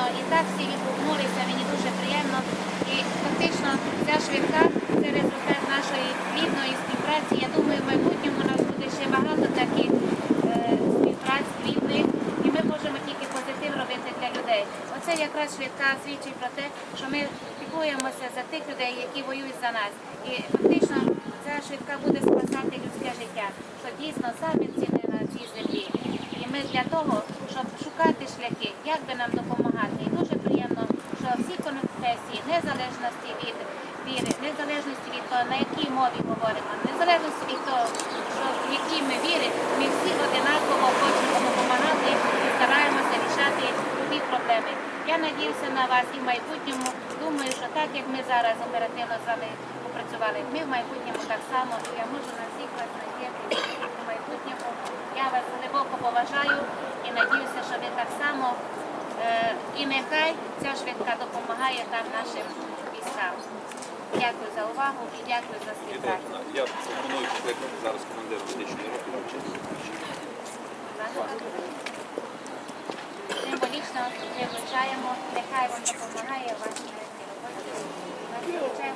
приємно, і так всі відгукнулися, мені дуже приємно. І фактично ця швидка це результат нашої плідної співпраці. Я думаю, в майбутньому у нас буде ще багато таких е, співпраць плідних, і ми можемо тільки позитив робити для людей. Оце якраз швидка свідчить про те, що ми піклуємося за тих людей, які воюють за нас. І фактично ця швидка буде спасати людське життя, що дійсно самі ціни на цій землі. І ми для того, щоб шукати шляхи, як би нам допомагати. І дуже приємно, що всі конфесії, незалежності від віри, незалежності від того, на якій мові говоримо, незалежності від того, що в якій ми віри, ми всі одинаково хочемо допомагати і стараємося рішати любі проблеми. Я надіюся на вас і в майбутньому. Думаю, що так як ми зараз оперативно з вами попрацювали, ми в майбутньому так само. І я можу на всіх вас надіяти в майбутньому. Я вас глибоко поважаю і надіюся, що ви так само. Е, І нехай ця швидка допомагає там нашим військам. Дякую за увагу і дякую за співпрацю. Я пропоную покликати зараз командира медичної роти вручити. Символічно ми вручаємо, нехай вам допомагає вашій роботі.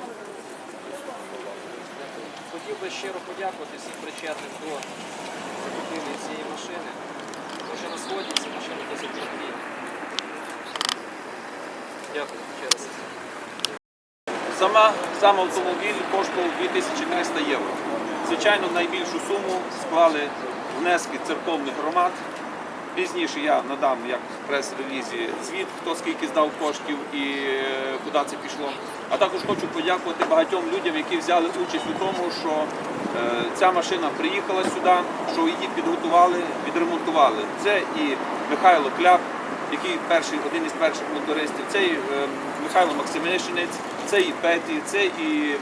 Хотів би щиро подякувати всім причетним до цієї машини. Тому що на сході ця машина досить потрібна. Дякую ще раз. Сама, сам автомобіль коштував 2300 євро. Звичайно, найбільшу суму склали внески церковних громад. Пізніше я надам як в прес-релізі звіт, хто скільки здав коштів і е, куди це пішло. А також хочу подякувати багатьом людям, які взяли участь у тому, що е, ця машина приїхала сюди, що її підготували, відремонтували. Це і Михайло Кляп, який перший, один із перших мотористів, це і е, Михайло Максимишинець, це і Петі, це і е,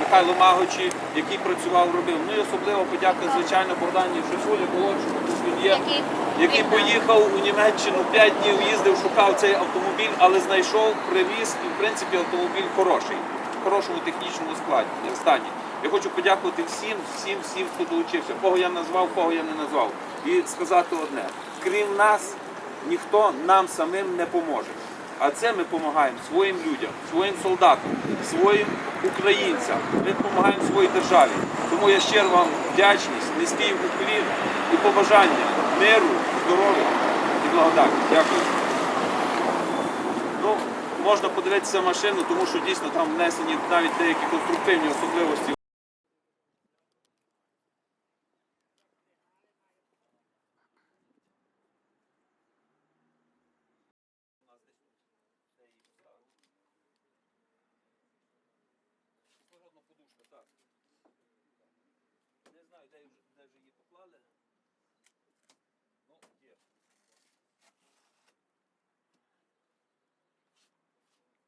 Михайло Магочі, який працював, робив. Ну і особливо подяка, звичайно, Богдані Шифулі Молодшому, тут він є, Який який поїхав у Німеччину 5 днів, їздив, шукав цей автомобіль, але знайшов, привіз і в принципі автомобіль хороший, в хорошому технічному складі, стані. Я хочу подякувати всім, всім, всім, хто долучився. Кого я назвав, кого я не назвав. І сказати одне: крім нас, ніхто нам самим не поможе. А це ми допомагаємо своїм людям, своїм солдатам, своїм українцям. Ми допомагаємо своїй державі. Тому я щиро вам вдячність, низький уклін і побажання миру, здоров'я і благодаті. Дякую. Ну, можна подивитися машину, тому що дійсно там внесені навіть деякі конструктивні особливості. Знаю, де, вже- де вже її поклали.